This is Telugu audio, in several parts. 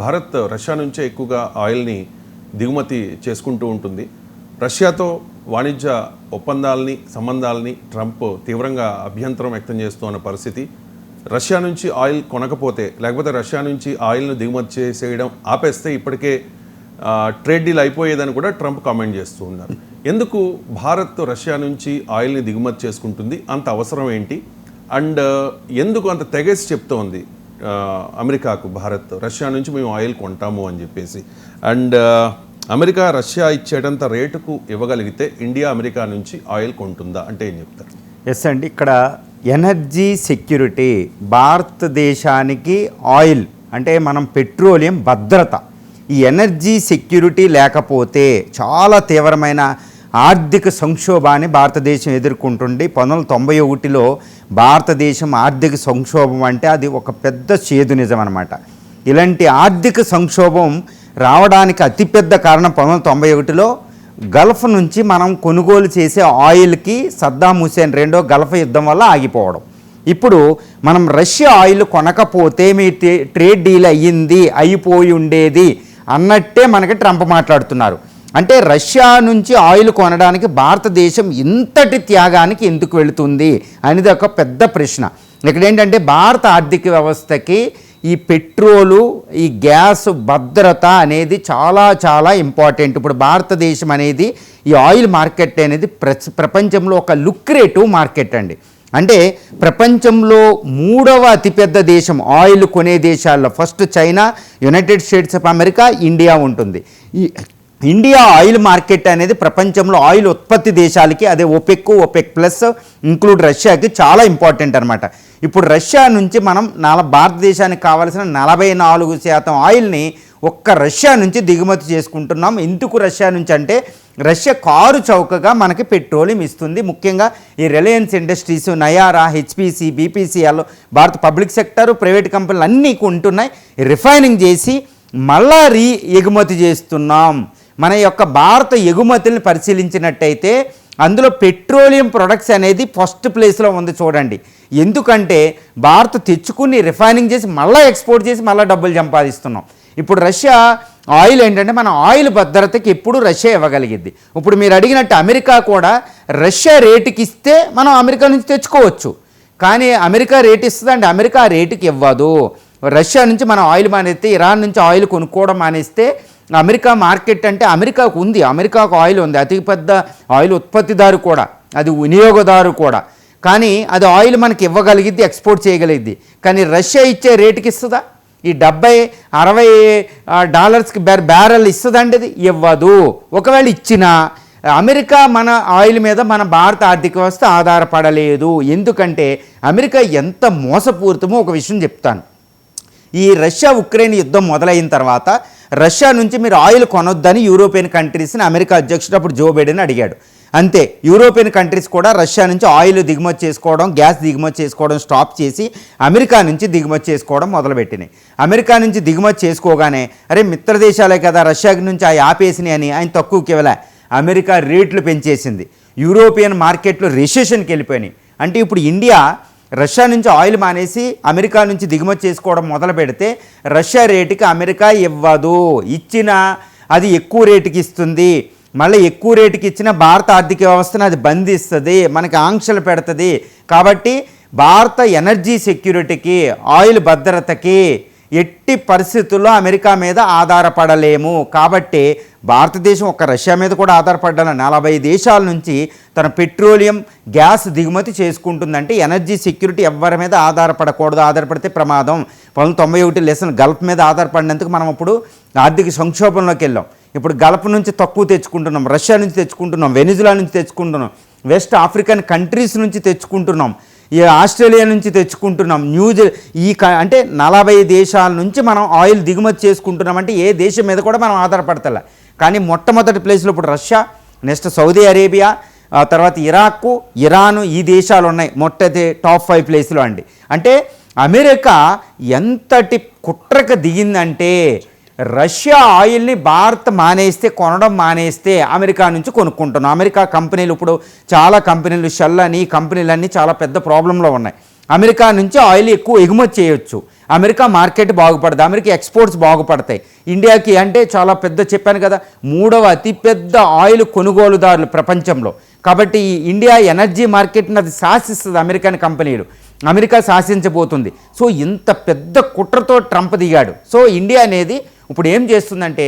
భారత్ రష్యా నుంచే ఎక్కువగా ఆయిల్ని దిగుమతి చేసుకుంటూ ఉంటుంది. రష్యాతో వాణిజ్య ఒప్పందాలని సంబంధాలని ట్రంప్ తీవ్రంగా అభ్యంతరం వ్యక్తం చేస్తున్న పరిస్థితి రష్యా నుంచి ఆయిల్ కొనకపోతే లేకపోతే రష్యా నుంచి ఆయిల్ను దిగుమతి చేసేయడం ఆపేస్తే ఇప్పటికే ట్రేడ్ డీల్ అయిపోయేదని కూడా ట్రంప్ కామెంట్ చేస్తూ ఉన్నారు. ఎందుకు భారత్ రష్యా నుంచి ఆయిల్ని దిగుమతి చేసుకుంటుంది? అంత అవసరం ఏంటి? అండ్ ఎందుకు అంత తెగేసి చెప్తోంది? అమెరికాకు భారత్ రష్యా నుంచి మేము ఆయిల్ కొంటాము అని చెప్పేసి. అండ్ అమెరికా రష్యా ఇచ్చేటంత రేటుకు ఇవ్వగలిగితే ఇండియా అమెరికా నుంచి ఆయిల్ కొంటుందా అంటే ఏం చెప్తారు? ఎస్ అండి ఇక్కడ ఎనర్జీ సెక్యూరిటీ భారతదేశానికి ఆయిల్ అంటే మనం పెట్రోలియం భద్రత. ఈ ఎనర్జీ సెక్యూరిటీ లేకపోతే చాలా తీవ్రమైన ఆర్థిక సంక్షోభాన్ని భారతదేశం ఎదుర్కొంటుంది. పంతొమ్మిది వందల తొంభై ఒకటిలో భారతదేశం ఆర్థిక సంక్షోభం అంటే అది ఒక పెద్ద చేదు నిజం అనమాట ఇలాంటి ఆర్థిక సంక్షోభం రావడానికి అతిపెద్ద కారణం పంతొమ్మిది వందల తొంభై ఒకటిలో గల్ఫ్ నుంచి మనం కొనుగోలు చేసే ఆయిల్కి సద్దాం హుసేన్ రెండో గల్ఫ్ యుద్ధం వల్ల ఆగిపోవడం. ఇప్పుడు మనం రష్యా ఆయిల్ కొనకపోతే మీ ట్రేడ్ డీల్ అయ్యింది అయిపోయి ఉండేది అన్నట్టే మనకి ట్రంప్ మాట్లాడుతున్నారు. అంటే రష్యా నుంచి ఆయిల్ కొనడానికి భారతదేశం ఇంతటి త్యాగానికి ఎందుకు వెళుతుంది అనేది ఒక పెద్ద ప్రశ్న. ఇక్కడ ఏంటంటే భారత ఆర్థిక వ్యవస్థకి ఈ పెట్రోలు ఈ గ్యాస్ భద్రత అనేది చాలా చాలా ఇంపార్టెంట్. ఇప్పుడు భారతదేశం అనేది ఈ ఆయిల్ మార్కెట్ అనేది ప్ర- ప్రపంచంలో ఒక లుక్రేటివ్ మార్కెట్ అండి. అంటే ప్రపంచంలో మూడవ అతిపెద్ద దేశం ఆయిల్ కొనే దేశాల్లో first China United States of America India ఉంటుంది. ఈ ఇండియా ఆయిల్ మార్కెట్ అనేది ప్రపంచంలో ఆయిల్ ఉత్పత్తి దేశాలకి అదే ఒపెక్ ఒపెక్ ప్లస్ ఇంక్లూడ్ రష్యాకి చాలా ఇంపార్టెంట్ అనమాట ఇప్పుడు రష్యా నుంచి మనం నల భారతదేశానికి కావాల్సిన నలభై నాలుగు శాతం ఆయిల్ని ఒక్క రష్యా నుంచి దిగుమతి చేసుకుంటున్నాం. ఎందుకు రష్యా నుంచి అంటే రష్యా కారు చౌకగా మనకి పెట్రోలియం ఇస్తుంది. ముఖ్యంగా ఈ Reliance Industries Nayara HPC BPCL భారత పబ్లిక్ సెక్టర్ ప్రైవేట్ కంపెనీలు అన్నీ కొంటున్నాయి. రిఫైనింగ్ చేసి మళ్ళా రీ ఎగుమతి చేస్తున్నాం. మన యొక్క భారత ఎగుమతుల్ని పరిశీలించినట్టయితే అందులో పెట్రోలియం ప్రొడక్ట్స్ అనేది ఫస్ట్ ప్లేస్లో ఉంది చూడండి. ఎందుకంటే భారత్ తెచ్చుకుని రిఫైనింగ్ చేసి మళ్ళీ ఎక్స్పోర్ట్ చేసి మళ్ళీ డబ్బులు సంపాదిస్తున్నాం. ఇప్పుడు రష్యా ఆయిల్ ఏంటంటే మన ఆయిల్ భద్రతకి ఎప్పుడు రష్యా ఇవ్వగలిగింది. ఇప్పుడు మీరు అడిగినట్టు అమెరికా కూడా రష్యా రేటుకి ఇస్తే మనం అమెరికా నుంచి తెచ్చుకోవచ్చు. కానీ అమెరికా రేట్ ఇస్తుందండి. అమెరికా రేటుకి ఇవ్వదు. రష్యా నుంచి మనం ఆయిల్ మానేస్తే ఇరాన్ నుంచి ఆయిల్ కొనుక్కోవడం మానేస్తే అమెరికా మార్కెట్ అంటే అమెరికాకు ఉంది అమెరికాకు ఆయిల్ ఉంది అతిపెద్ద ఆయిల్ ఉత్పత్తిదారు కూడా అది వినియోగదారు కూడా. కానీ అది ఆయిల్ మనకి ఇవ్వగలిగిద్ది ఎక్స్పోర్ట్ చేయగలిగిద్ది. కానీ రష్యా ఇచ్చే రేటుకి ఇస్తుందా? ఈ డెబ్బై అరవై డాలర్స్కి బ్యార్ బ్యారెల్ ఇస్తుందండి అది? ఇవ్వదు. ఒకవేళ ఇచ్చినా అమెరికా మన ఆయిల్ మీద మన భారత ఆర్థిక వ్యవస్థ ఆధారపడలేదు. ఎందుకంటే అమెరికా ఎంత మోసపూరితమో ఒక విషయం చెప్తాను. ఈ రష్యా ఉక్రెయిన్ యుద్ధం మొదలైన తర్వాత రష్యా నుంచి మీరు ఆయిల్ కొనొద్దని యూరోపియన్ కంట్రీస్ని అమెరికా అధ్యక్షుడు అప్పుడు జో బైడెన్ అడిగాడు. అంతే యూరోపియన్ కంట్రీస్ కూడా రష్యా నుంచి ఆయిల్ దిగుమతి చేసుకోవడం గ్యాస్ దిగుమతి చేసుకోవడం స్టాప్ చేసి అమెరికా నుంచి దిగుమతి చేసుకోవడం మొదలుపెట్టినాయి. అమెరికా నుంచి దిగుమతి చేసుకోగానే అరే మిత్ర దేశాలే కదా రష్యా నుంచి ఆ ఆపేసినాయి అని ఆయన తక్కువకి ఇవ్వలే. అమెరికా రేట్లు పెంచేసింది. యూరోపియన్ మార్కెట్లు రిసెషన్కి వెళ్ళిపోయినాయి. అంటే ఇప్పుడు ఇండియా రష్యా నుంచి ఆయిల్ మానేసి అమెరికా నుంచి దిగుమతి చేసుకోవడం మొదలు పెడితే రష్యా రేటుకి అమెరికా ఇవ్వదు. ఇచ్చినా అది ఎక్కువ రేటుకి ఇస్తుంది. మళ్ళీ ఎక్కువ రేటుకి ఇచ్చిన భారత ఆర్థిక వ్యవస్థను అది బంధిస్తుంది మనకి ఆంక్షలు పెడుతుంది. కాబట్టి భారత ఎనర్జీ సెక్యూరిటీకి ఆయిల్ భద్రతకి ఎట్టి పరిస్థితుల్లో అమెరికా మీద ఆధారపడలేము. కాబట్టి భారతదేశం ఒక రష్యా మీద కూడా ఆధారపడ్డాల నలభై దేశాల నుంచి తన పెట్రోలియం గ్యాస్ దిగుమతి చేసుకుంటుందంటే ఎనర్జీ సెక్యూరిటీ ఎవరి మీద ఆధారపడకూడదు. ఆధారపడితే ప్రమాదం. పంతొమ్మిది తొంభై ఒకటి లెసన్ గల్ఫ్ మీద ఆధారపడినందుకు మనం ఇప్పుడు ఆర్థిక సంక్షోభంలోకి వెళ్ళాం. ఇప్పుడు గల్ఫ్ నుంచి తక్కువ తెచ్చుకుంటున్నాం రష్యా నుంచి తెచ్చుకుంటున్నాం వెనిజులా నుంచి తెచ్చుకుంటున్నాం వెస్ట్ ఆఫ్రికన్ కంట్రీస్ నుంచి తెచ్చుకుంటున్నాం. ఈ ఆస్ట్రేలియా నుంచి తెచ్చుకుంటున్నాం. న్యూజి ఈ అంటే నలభై దేశాల నుంచి మనం ఆయిల్ దిగుమతి చేసుకుంటున్నాం. అంటే ఏ దేశం మీద కూడా మనం ఆధారపడతలే. కానీ మొట్టమొదటి ప్లేస్లో ఇప్పుడు రష్యా నెక్స్ట్ సౌదీ అరేబియా ఆ తర్వాత ఇరాక్ ఇరాన్ ఈ దేశాలు ఉన్నాయి. మొట్టది టాప్ ఫైవ్ ప్లేస్లో అండి. అంటే అమెరికా ఎంతటి కుట్రకు దిగిందంటే రష్యా ఆయిల్ని భారత్ మానేస్తే కొనడం మానేస్తే అమెరికా నుంచి కొనుక్కుంటున్నాం. అమెరికా కంపెనీలు ఇప్పుడు చాలా కంపెనీలు షెల్ అని కంపెనీలన్నీ చాలా పెద్ద ప్రాబ్లంలో ఉన్నాయి. అమెరికా నుంచి ఆయిల్ ఎక్కువ ఎగుమతి చేయొచ్చు. అమెరికా మార్కెట్ బాగుపడుతుంది అమెరికా ఎక్స్పోర్ట్స్ బాగుపడతాయి. ఇండియాకి అంటే చాలా పెద్ద చెప్పాను కదా మూడవ అతిపెద్ద ఆయిల్ కొనుగోలుదారులు ప్రపంచంలో. కాబట్టి ఇండియా ఎనర్జీ మార్కెట్ని అది శాసిస్తుంది అమెరికన్ కంపెనీలు. అమెరికా శాసించబోతుంది. సో ఇంత పెద్ద కుట్రతో ట్రంప్ దిగాడు. సో ఇండియా అనేది ఇప్పుడు ఏం చేస్తుందంటే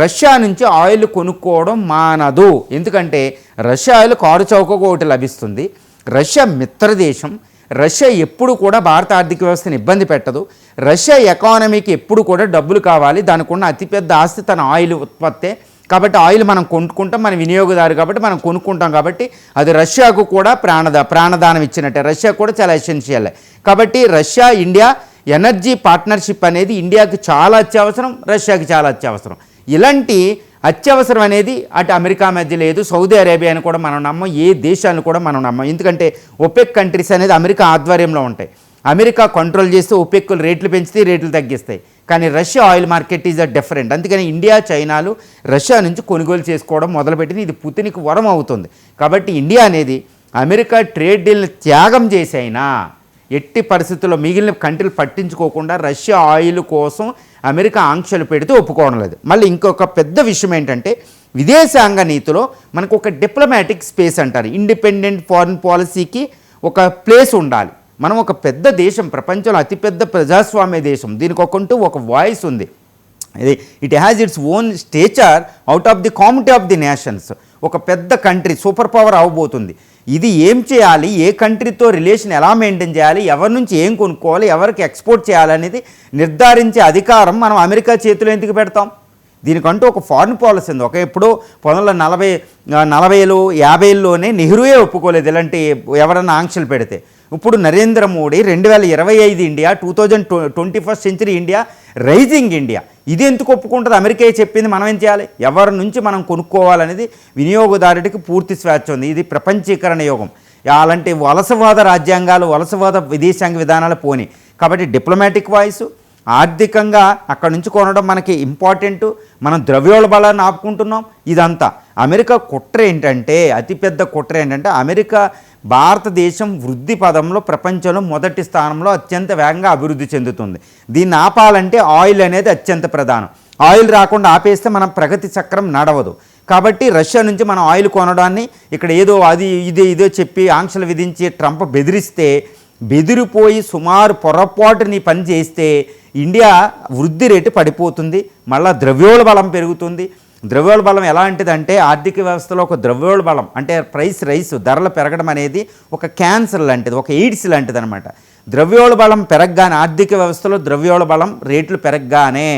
రష్యా నుంచి ఆయిల్ కొనుక్కోవడం మానదు. ఎందుకంటే రష్యా ఆయిల్ కారు చౌకకు ఒకటి లభిస్తుంది. రష్యా మిత్రదేశం. రష్యా ఎప్పుడు కూడా భారత ఆర్థిక వ్యవస్థను ఇబ్బంది పెట్టదు. రష్యా ఎకానమీకి ఎప్పుడు కూడా డబ్బులు కావాలి. దానికి ఉన్న అతిపెద్ద ఆస్తి తన ఆయిల్ ఉత్పత్తే. కాబట్టి ఆయిల్ మనం కొనుక్కుంటాం మన వినియోగదారు కాబట్టి మనం కొనుక్కుంటాం కాబట్టి అది రష్యాకు కూడా ప్రాణద ప్రాణదానం ఇచ్చినట్టే. రష్యా కూడా చాలా ఎసెన్షియల్ కాబట్టి రష్యా ఇండియా ఎనర్జీ పార్ట్నర్షిప్ అనేది ఇండియాకి చాలా అత్యవసరం రష్యాకి చాలా అత్యవసరం. ఇలాంటి అత్యవసరం అనేది అటు అమెరికా మధ్య లేదు సౌదీ అరేబియాని కూడా మనం నమ్మం ఏ దేశాలను కూడా మనం నమ్మం. ఎందుకంటే ఒపెక్ కంట్రీస్ అనేది అమెరికా ఆధ్వర్యంలో ఉంటాయి. అమెరికా కంట్రోల్ చేస్తే ఒపెక్కులు రేట్లు పెంచితే రేట్లు తగ్గిస్తాయి. కానీ Russia oil market is a different అందుకని ఇండియా చైనాలు రష్యా నుంచి కొనుగోలు చేసుకోవడం మొదలుపెట్టింది. ఇది పుతినికి వరం అవుతుంది. కాబట్టి ఇండియా అనేది అమెరికా ట్రేడ్ డీల్ని త్యాగం చేసైనా ఎట్టి పరిస్థితుల్లో మిగిలిన కంట్రీలు పట్టించుకోకుండా రష్యా ఆయిల్ కోసం అమెరికా ఆంక్షలు పెడితే ఒప్పుకోవడం లేదు. మళ్ళీ ఇంకొక పెద్ద విషయం ఏంటంటే విదేశాంగ నీతిలో మనకు ఒక డిప్లొమాటిక్ స్పేస్ అంటారు. ఇండిపెండెంట్ ఫారిన్ పాలసీకి ఒక ప్లేస్ ఉండాలి. మనం ఒక పెద్ద దేశం ప్రపంచంలో అతిపెద్ద ప్రజాస్వామ్య దేశం. దీనికి ఒకంటూ ఒక వాయిస్ ఉంది. ఇది it has its own stature out of the comity of the nations ఒక పెద్ద కంట్రీ సూపర్ పవర్ అవబోతుంది ఇది ఏం చేయాలి? ఏ కంట్రీతో రిలేషన్ ఎలా మెయింటైన్ చేయాలి? ఎవరి నుంచి ఏం కొనుక్కోవాలి? ఎవరికి ఎక్స్పోర్ట్ చేయాలనేది నిర్ధారించే అధికారం మనం అమెరికా చేతిలో ఎందుకు పెడతాం? దీనికంటూ ఒక ఫారిన్ పాలసీ ఉంది. ఒక ఎప్పుడో పంతొమ్మిది వందల నలభై నలభైలో నలభైలు యాభైలోనే నెహ్రూయే ఒప్పుకోలేదు ఇలాంటి ఎవరైనా ఆంక్షలు పెడితే. ఇప్పుడు నరేంద్ర మోడీ రెండు వేల ఇరవై ఐదు India two thousand twenty first century India rising India. ఇది ఎందుకు ఒప్పుకుంటుంది అమెరికా చెప్పింది మనం ఏం చేయాలి? ఎవరి నుంచి మనం కొనుక్కోవాలనేది వినియోగదారుడికి పూర్తి స్వేచ్ఛ ఉంది. ఇది ప్రపంచీకరణ యోగం. అలాంటి వలసవాద రాజ్యాంగాలు వలసవాద విదేశాంగ విధానాలు పోని. కాబట్టి డిప్లొమాటిక్ వాయిస్ ఆర్థికంగా అక్కడి నుంచి కొనడం మనకి ఇంపార్టెంట్. మనం ద్రవ్యోల్బలాన్ని ఆపుకుంటున్నాం. ఇదంతా. అమెరికా కుట్ర ఏంటంటే అతిపెద్ద కుట్ర ఏంటంటే అమెరికా భారతదేశం వృద్ధి పదంలో ప్రపంచంలో మొదటి స్థానంలో అత్యంత వేగంగా అభివృద్ధి చెందుతుంది. దీన్ని ఆపాలంటే ఆయిల్ అనేది అత్యంత ప్రధానం. ఆయిల్ రాకుండా ఆపేస్తే మనం ప్రగతి చక్రం నడవదు. కాబట్టి రష్యా నుంచి మనం ఆయిల్ కొనడాన్ని ఇక్కడ ఏదో అది ఇదే ఇదో చెప్పి ఆంక్షలు విధించి ట్రంప్ బెదిరిస్తే బెదిరిపోయి సుమారు పొరపాటుని పని చేస్తే ఇండియా వృద్ధి రేటు పడిపోతుంది మళ్ళా ద్రవ్యోల్బలం పెరుగుతుంది. ద్రవ్యోల్బలం ఎలాంటిదంటే ఆర్థిక వ్యవస్థలో ఒక ద్రవ్యోల్బలం అంటే ప్రైస్ రైస్ ధరలు పెరగడం అనేది ఒక క్యాన్సర్ లాంటిది ఒక ఎయిడ్స్ లాంటిది అనమాట ద్రవ్యోల్బలం పెరగగానే ఆర్థిక వ్యవస్థలో ద్రవ్యోల్బలం రేట్లు పెరగగానే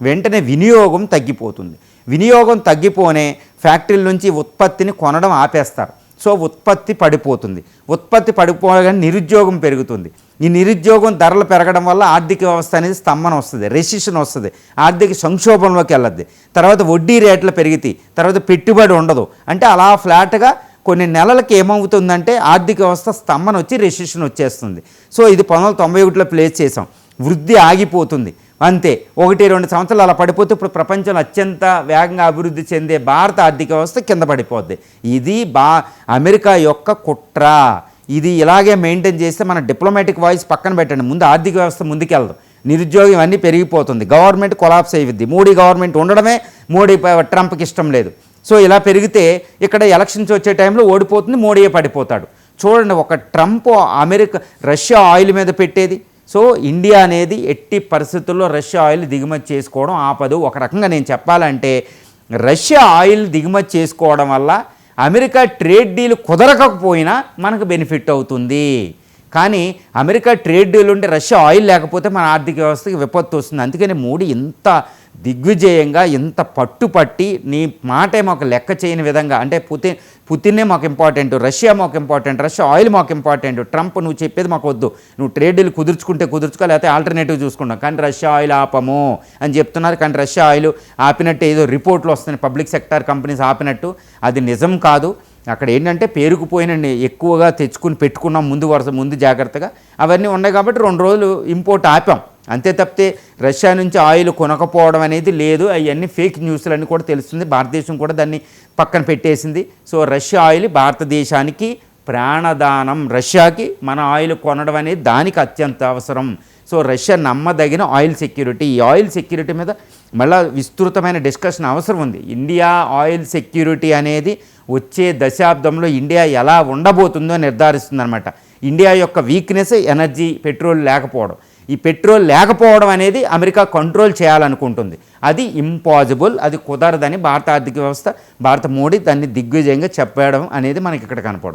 వెంటనే వినియోగం తగ్గిపోతుంది. వినియోగం తగ్గిపోనే ఫ్యాక్టరీల నుంచి ఉత్పత్తిని కొనడం ఆపేస్తారు. సో ఉత్పత్తి పడిపోతుంది. ఉత్పత్తి పడిపోగానే నిరుద్యోగం పెరుగుతుంది. ఈ నిరుద్యోగం ధరలు పెరగడం వల్ల ఆర్థిక వ్యవస్థ అనేది స్తంభన వస్తుంది రెసిషన్ వస్తుంది ఆర్థిక సంక్షోభంలోకి వెళ్ళద్ది. తర్వాత వడ్డీ రేట్లు పెరిగితే తర్వాత పెట్టుబడి ఉండదు. అంటే అలా ఫ్లాట్గా కొన్ని నెలలకి ఏమవుతుందంటే ఆర్థిక వ్యవస్థ స్తంభన వచ్చి రెసిషన్ వచ్చేస్తుంది. సో ఇది పంతొమ్మిది వందల తొంభై ఒకటిలో ప్లేస్ చేసాం. వృద్ధి ఆగిపోతుంది. అంతే. ఒకటి రెండు సంవత్సరాలు అలా పడిపోతే ఇప్పుడు ప్రపంచంలో అత్యంత వేగంగా అభివృద్ధి చెందే భారత ఆర్థిక వ్యవస్థ కింద పడిపోద్ది. ఇది బా అమెరికా యొక్క కుట్ర. ఇది ఇలాగే మెయింటైన్ చేస్తే మన డిప్లొమాటిక్ వాయిస్ పక్కన పెట్టండి. ముందు ఆర్థిక వ్యవస్థ ముందుకెళ్దాం. నిరుద్యోగం అన్నీ పెరిగిపోతుంది. గవర్నమెంట్ కొలాప్స్ అయ్యిద్ది మోడీ గవర్నమెంట్ ఉండడమే మోడీ ట్రంప్కి ఇష్టం లేదు. సో ఇలా పెరిగితే ఇక్కడ ఎలక్షన్స్ వచ్చే టైంలో ఓడిపోతుంది మోడీయే పడిపోతాడు. చూడండి ఒక ట్రంప్ అమెరికా రష్యా ఆయిల్ మీద పెట్టేది. సో ఇండియా అనేది ఎట్టి పరిస్థితుల్లో రష్యా ఆయిల్ దిగుమతి చేసుకోవడం ఆపదు. ఒక రకంగా నేను చెప్పాలంటే రష్యా ఆయిల్ దిగుమతి చేసుకోవడం వల్ల అమెరికా ట్రేడ్ డీల్ కుదరకపోయినా మనకు బెనిఫిట్ అవుతుంది. కానీ అమెరికా ట్రేడ్ డీల్ ఉంటే రష్యా ఆయిల్ లేకపోతే మన ఆర్థిక వ్యవస్థకి విపత్తు వస్తుంది. అందుకని మోడీ ఇంత దిగ్విజయంగా ఇంత పట్టుపట్టి నీ మాటే మాకు లెక్క చేయని విధంగా అంటే పుతిన్ పుతిన్నే మాకు ఇంపార్టెంట్ రష్యా మాకు ఇంపార్టెంట్ రష్యా ఆయిల్ మాకు ఇంపార్టెంట్ ట్రంప్ నువ్వు చెప్పేది మాకు వద్దు. నువ్వు ట్రేడ్ డీల్ కుదుర్చుకుంటే కుదుర్చుకో లేకపోతే ఆల్టర్నేటివ్ చూసుకుంటాం కానీ రష్యా ఆయిల్ ఆపము అని చెప్తున్నారు. కానీ రష్యా ఆయిల్ ఆపినట్టు ఏదో రిపోర్ట్లు వస్తున్నాయి. పబ్లిక్ సెక్టార్ కంపెనీస్ ఆపినట్టు. అది నిజం కాదు. అక్కడ ఏంటంటే పేరుకుపోయిన ఎక్కువగా తెచ్చుకుని పెట్టుకున్నాం ముందు వరుస ముందు జాగ్రత్తగా. అవన్నీ ఉన్నాయి కాబట్టి రెండు రోజులు ఇంపోర్ట్ ఆపాం. అంతే తప్పితే రష్యా నుంచి ఆయిల్ కొనకపోవడం అనేది లేదు. అవన్నీ ఫేక్ న్యూస్లు అన్నీ కూడా తెలుస్తుంది. భారతదేశం కూడా దాన్ని పక్కన పెట్టేసింది. సో రష్యా ఆయిల్ భారతదేశానికి ప్రాణదానం. రష్యాకి మన ఆయిల్ కొనడం అనేది దానికి అత్యంత అవసరం. సో రష్యా నమ్మదగిన ఆయిల్ సెక్యూరిటీ. ఈ ఆయిల్ సెక్యూరిటీ మీద మళ్ళీ విస్తృతమైన డిస్కషన్ అవసరం ఉంది. ఇండియా ఆయిల్ సెక్యూరిటీ అనేది వచ్చే దశాబ్దంలో ఇండియా ఎలా ఉండబోతుందో నిర్ధారిస్తుందన్నమాట. ఇండియా యొక్క వీక్నెస్ ఎనర్జీ పెట్రోల్ లేకపోవడం. ఈ పెట్రోల్ లేకపోవడం అనేది అమెరికా కంట్రోల్ చేయాలనుకుంటుంది. అది ఇంపాసిబుల్ అది కుదరదని భారత ఆర్థిక వ్యవస్థ భారత మోడీ దాన్ని దిగ్విజయంగా చెప్పడం అనేది మనకి ఇక్కడ కనపడుతుంది.